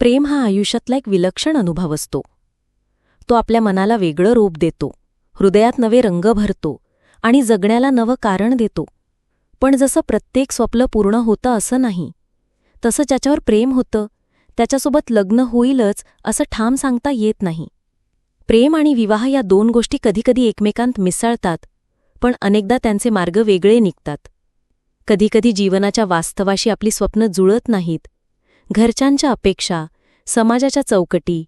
प्रेम हा आयुष्यातला एक विलक्षण अनुभव असतो. तो आपल्या मनाला वेगळं रूप देतो हृदयात नवे रंग भरतो आणि जगण्याला नवं कारण देतो. पण जसं प्रत्येक स्वप्न पूर्ण होतं असं नाही तसं ज्याच्यावर प्रेम होतं त्याच्यासोबत लग्न होईलच असं ठाम सांगता येत नाही. प्रेम आणि विवाह या दोन गोष्टी कधीकधी एकमेकांत मिसळतात पण अनेकदा त्यांचे मार्ग वेगळे निघतात. कधीकधी जीवनाच्या वास्तवाशी आपली स्वप्न जुळत नाहीत घरच्यांच्या अपेक्षा समाजाच्या चौकटी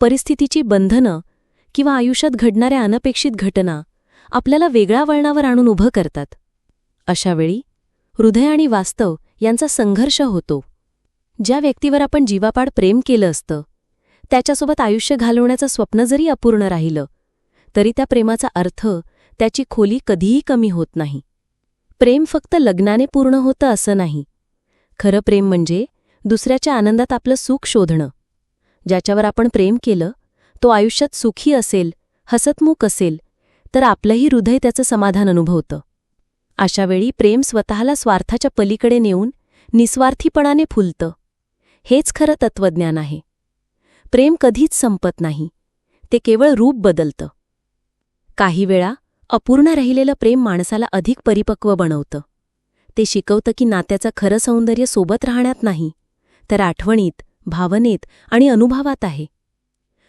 परिस्थितीची बंधनं किंवा आयुष्यात घडणाऱ्या अनपेक्षित घटना आपल्याला वेगळ्या वळणावर आणून उभं करतात. अशावेळी हृदय आणि वास्तव यांचा संघर्ष होतो. ज्या व्यक्तीवर आपण जीवापाड प्रेम केलं असतं त्याच्यासोबत आयुष्य घालवण्याचं स्वप्न जरी अपूर्ण राहिलं तरी त्या प्रेमाचा अर्थ त्याची खोली कधीही कमी होत नाही. प्रेम फक्त लग्नाने पूर्ण होतं असं नाही. खरं प्रेम म्हणजे दुसऱ्याच्या आनंदात आपलं सुख शोधणं. ज्याच्यावर आपण प्रेम केलं तो आयुष्यात सुखी असेल हसतमुख असेल तर आपलंही हृदय त्याचं समाधान अनुभवतं. अशावेळी प्रेम स्वतःला स्वार्थाच्या पलीकडे नेऊन निस्वार्थीपणाने फुलतं. हेच खरं तत्वज्ञान आहे. प्रेम कधीच संपत नाही. ते केवळ रूप बदलतं. काही वेळा अपूर्ण राहिलेलं प्रेम माणसाला अधिक परिपक्व बनवतं. ते शिकवतं की नात्याचं खरं सौंदर्य सोबत राहण्यात नाही. तर आठवणीत भावनेत आणि अनुभवात आहे.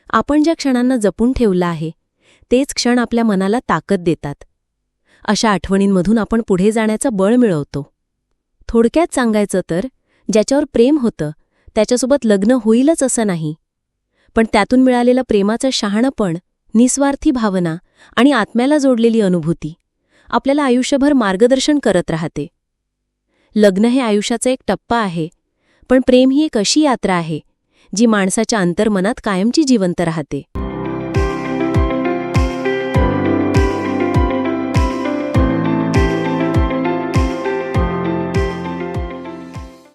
आपण ज्या क्षणांना जपून ठेवलं आहे तेच क्षण आपल्या मनाला ताकद देतात. अशा आठवणींमधून आपण पुढे जाण्याचं बळ मिळवतो. थोडक्यात सांगायचं तर ज्याच्यावर प्रेम होतं त्याच्यासोबत लग्न होईलच असं नाही. पण त्यातून मिळालेलं प्रेमाचं शहाणपण निस्वार्थी भावना आणि आत्म्याला जोडलेली अनुभूती आपल्याला आयुष्यभर मार्गदर्शन करत राहते. लग्न हे आयुष्याचा एक टप्पा आहे पण प्रेम ही एक अशी यात्रा आहे जी माणसाच्या अंतर्मनात कायमची जिवंत राहते.